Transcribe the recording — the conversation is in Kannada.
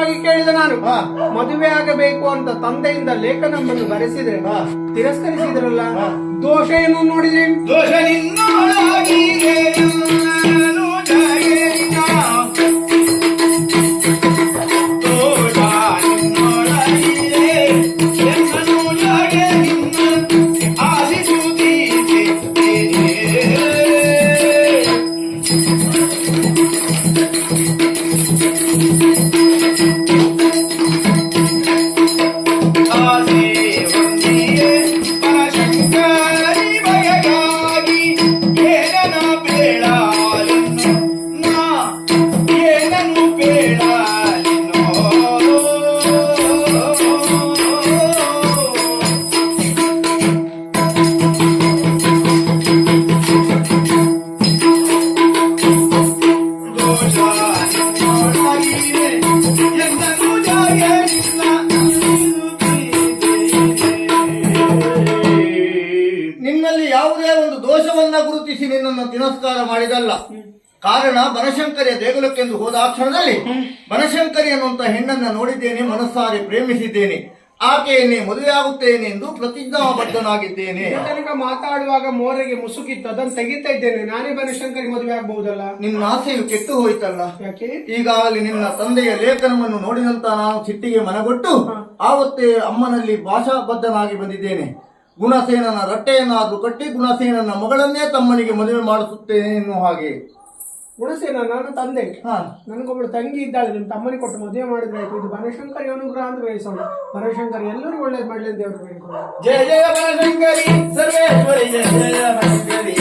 ಯಶೋಗಾತಿ ಕೇಳಿದೆ ನಾನು. ಮದುವೆ ಆಗಬೇಕು ಅಂತ ತಂದೆಯಿಂದ ಲೇಖನವನ್ನು ಬರೆಸಿದ್ರೆ. ತಿರಸ್ಕರಿಸಿದ್ರಲ್ಲ. ದೋಷ ಏನು ನೋಡಿದ್ರಿ ದೋಷ ದೋಷವನ್ನ ಗುರುತಿಸಿ ನಿನ್ನನ್ನು ತಿರಸ್ಕಾರ ಮಾಡಿದಲ್ಲ. ಕಾರಣ ಬನಶಂಕರಿಯ ದೇಗುಲಕ್ಕೆಂದು ಹೋದ ಆ ಕ್ಷಣದಲ್ಲಿ ಬನಶಂಕರಿ ಅನ್ನುವಂತ ಹೆಣ್ಣನ್ನ ನೋಡಿದ್ದೇನೆ ಮನಸ್ಸಾರಿ ಪ್ರೇಮಿಸಿದ್ದೇನೆ. ಆಕೆಯನ್ನೇ ಮದುವೆಯಾಗುತ್ತೇನೆ ಎಂದು ಪ್ರತಿಜ್ಞಾಬದ್ಧನಾಗಿದ್ದೇನೆ. ತನಕ ಮಾತಾಡುವಾಗ ಮೋರೆಗೆ ಮುಸುಕಿತ್ತು. ಅದನ್ನು ತೆಗಿತಾ ಇದ್ದೇನೆ. ನಾನೇ ಬನಶಂಕರಿ ಮದುವೆ ಆಗಬಹುದಲ್ಲ ನಿನ್ನ ಆಸೆಯು ಕೆಟ್ಟು ಹೋಯ್ತಲ್ಲ. ಯಾಕೆ? ಈಗಾಗಲೇ ನಿನ್ನ ತಂದೆಯ ಲೇಖನವನ್ನು ನೋಡಿದಂತ ನಾನು ಸಿಟ್ಟಿಗೆ ಮನಗೊಟ್ಟು ಆವತ್ತೇ ಅಮ್ಮನಲ್ಲಿ ಭಾಷಾಬದ್ಧನಾಗಿ ಬಂದಿದ್ದೇನೆ. ಗುಣಸೇನನ ರಟ್ಟೆಯನ್ನಾದರೂ ಕಟ್ಟಿ ಗುಣಸೇನನ ಮಗಳನ್ನೇ ತಮ್ಮನಿಗೆ ಮದುವೆ ಮಾಡಿಸುತ್ತೇನೆ ಎನ್ನುವ ಹಾಗೆ. ಗುಣಸೇನ ನಾನು ತಂದೆ. ಹಾ. ನನಗೊಬ್ಬಳು ತಂಗಿ ಇದ್ದಾಳೆ ನಿಮ್ಮ ತಮ್ಮನಿಗೆ ಕೊಟ್ಟು ಮದುವೆ ಮಾಡಿದ್ರಾಯ್ತು ಇದು ಬನಶಂಕರಿ ಅನುಗ್ರಹ ಅಂತ ಬಯಸೋಣ ಬನಶಂಕರಿ ಎಲ್ಲರೂ ಒಳ್ಳೇದು ಮಾಡಲಿ ಅಂತ ದೇವರು ಬೇಡಿಕೊಳ್ಳೋಣ ಜಯ ಜಯ ಬನಶಂಕರಿ ಸರ್ವೇಶ್ವರಿ ಜಯ ಜಯ ಬನಶಂಕರಿ.